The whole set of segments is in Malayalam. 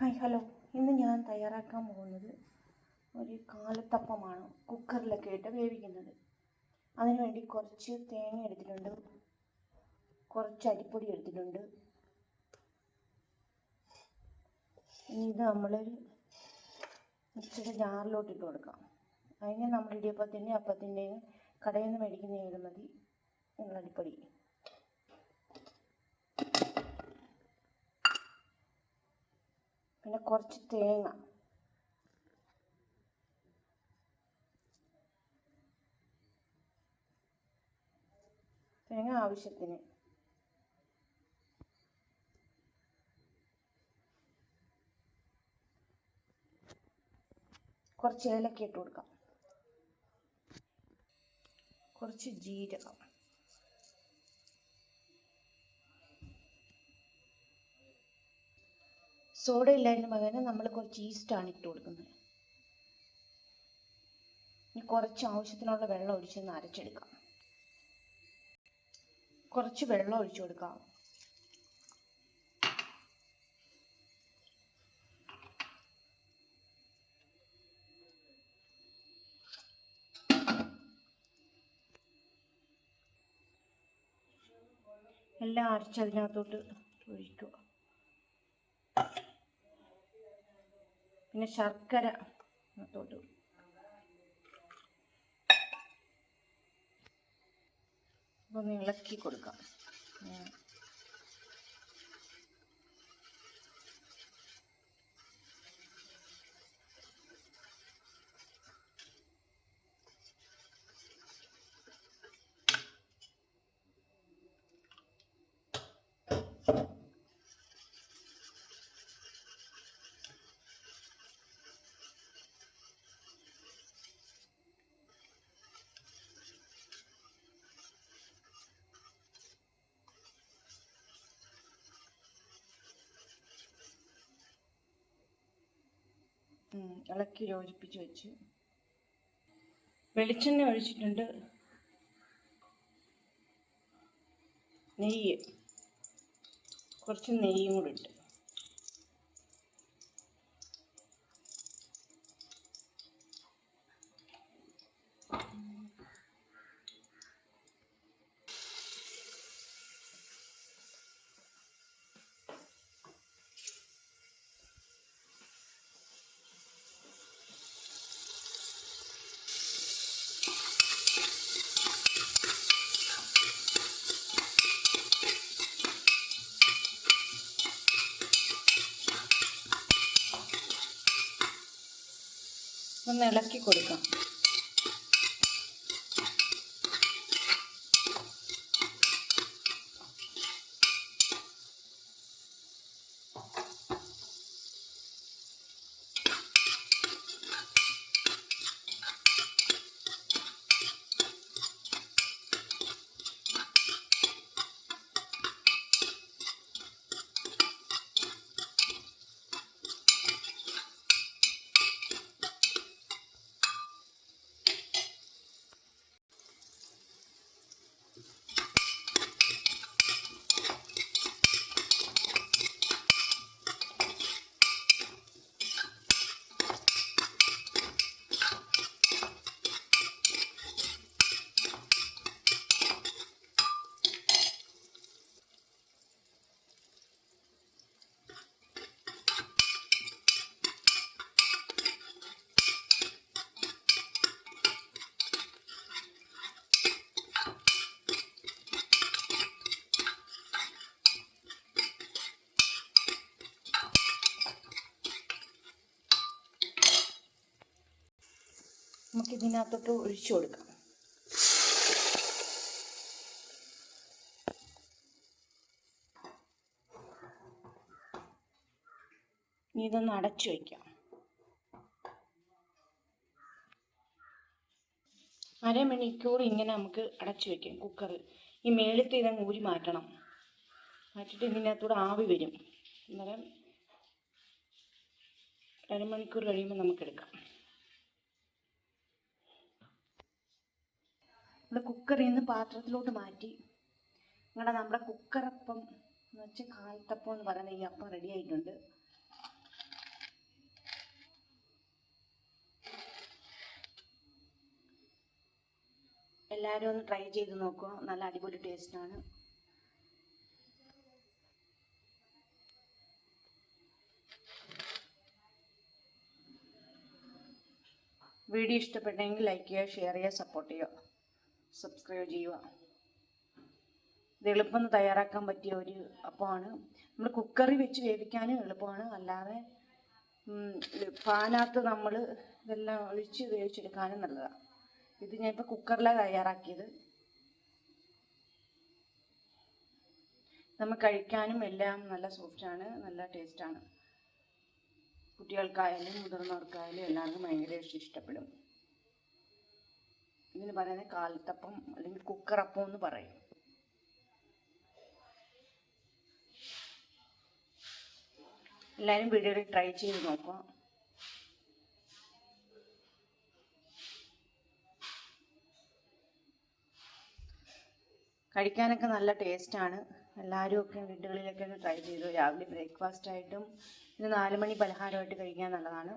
Hi hello. ഇന്ന് ഞാൻ തയ്യാറാക്കാൻ പോകുന്നത് ഒരു കാലത്തപ്പമാണ് കുക്കറിലൊക്കെ ഇട്ട് വേവിക്കുന്നത്. അതിനുവേണ്ടി കുറച്ച് തേങ്ങ എടുത്തിട്ടുണ്ട്. കുറച്ച് അരിപ്പൊടി എടുത്തിട്ടുണ്ട്. ഇത് നമ്മളൊരു മിക്സിയുടെ ജാറിലോട്ട് ഇട്ട് കൊടുക്കാം. അതിന് നമ്മൾ ഇടിയപ്പത്തിന്റെയും അപ്പത്തിന്റെയും കടയിൽ നിന്ന് മേടിക്കുന്ന മതി? ഉള്ള അരിപ്പൊടി പിന്നെ കുറച്ച് തേങ്ങ. തേങ്ങ ആവശ്യത്തിന്. കുറച്ച് ഏലക്ക ഇട്ട് കൊടുക്കാം. കുറച്ച് ജീരകം. സോഡ ഇല്ലാതിന് പകരം നമ്മൾ കുറച്ച് ഈസ്റ്റാണ് ഇട്ട് കൊടുക്കുന്നത്. ഇനി കുറച്ച് ആവശ്യത്തിനുള്ള വെള്ളം ഒഴിച്ചൊന്ന് അരച്ചെടുക്കാം. കുറച്ച് വെള്ളം ഒഴിച്ചു കൊടുക്കാം. എല്ലാം അരച്ചതിനകത്തോട്ട് ഒഴിക്കുക. പിന്നെ ശർക്കര അതിനകത്തോട്ട് ഒന്ന് ഇളക്കി കൊടുക്കാം. Thank ഉം, ഇളക്കി യോജിപ്പിച്ച് വെച്ച്. വെളിച്ചെണ്ണ ഒഴിച്ചിട്ടുണ്ട്. നെയ്യ്. കുറച്ച് നെയ്യും കൂടി ഇട്ട്. ഒന്ന് ഇളക്കി കൊടുക്കാം. നമുക്ക് ഇതിനകത്തോട്ട് ഒഴിച്ചു കൊടുക്കാം. ഇനി ഇതൊന്ന് അടച്ചു വയ്ക്കാം അരമണിക്കൂർ ഇങ്ങനെ നമുക്ക് അടച്ചു വയ്ക്കാം കുക്കർ ഈ മേളത്തെ ഇതങ്ങ് ഊരി മാറ്റണം. മാറ്റിട്ട് ഇതിനകത്തൂടെ ആവി വരും. അന്നേരം അരമണിക്കൂർ കഴിയുമ്പോൾ നമുക്കെടുക്കാം. നമ്മൾ കുക്കറിൽ നിന്ന് പാത്രത്തിലോട്ട് മാറ്റി. നിങ്ങളുടെ നമ്മുടെ കുക്കറപ്പം എന്ന് വെച്ച് കാലത്തപ്പം എന്ന് പറയുന്ന ഈ അപ്പം റെഡി ആയിട്ടുണ്ട്. എല്ലാവരും ഒന്ന് ട്രൈ ചെയ്ത് നോക്കുക നല്ല അടിപൊളി ടേസ്റ്റാണ് വീഡിയോ ഇഷ്ടപ്പെട്ടെങ്കിൽ ലൈക്ക് ചെയ്യുക ഷെയർ ചെയ്യുക സപ്പോർട്ട് ചെയ്യുക. സബ്സ്ക്രൈബ് ചെയ്യുക. ഇത് എളുപ്പം തയ്യാറാക്കാൻ പറ്റിയ ഒരു അപ്പമാണ്. നമ്മൾ കുക്കറിൽ വെച്ച് വേവിക്കാനും എളുപ്പമാണ്. അല്ലാതെ പാനകത്ത് നമ്മൾ ഇതെല്ലാം ഒഴിച്ച് വേവിച്ചെടുക്കാനും നല്ലതാണ് ഇത് ഞാൻ ഇപ്പോൾ കുക്കറിലാണ് തയ്യാറാക്കിയത്. നമ്മൾ കഴിക്കാനും എല്ലാം നല്ല സോഫ്റ്റാണ് നല്ല ടേസ്റ്റാണ് കുട്ടികൾക്കായാലും മുതിർന്നവർക്കായാലും എല്ലാവർക്കും ഭയങ്കര ഇഷ്ടപ്പെടും. ഇതിന് പറയുന്നത് കാലത്തപ്പം അല്ലെങ്കിൽ കുക്കറപ്പം എന്ന് പറയും. എല്ലാവരും വീഡിയോയിൽ ട്രൈ ചെയ്ത് നോക്കുക. കഴിക്കാനൊക്കെ നല്ല ടേസ്റ്റാണ്. എല്ലാവരും ഒക്കെ വീടുകളിലൊക്കെ ഒന്ന് ട്രൈ ചെയ്തു. രാവിലെ ബ്രേക്ക്ഫാസ്റ്റ് ആയിട്ടും ഇത് നാല് മണി പലഹാരമായിട്ട് കഴിക്കാൻ നല്ലതാണ്.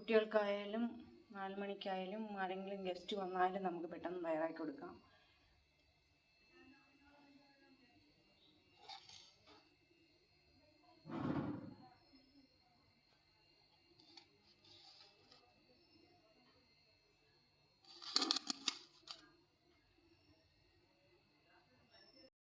കുട്ടികൾക്കായാലും നാല് മണിക്കായാലും ആരെങ്കിലും ഗസ്റ്റ് വന്നാലും നമുക്ക് പെട്ടെന്ന് തയ്യാറാക്കി കൊടുക്കാം.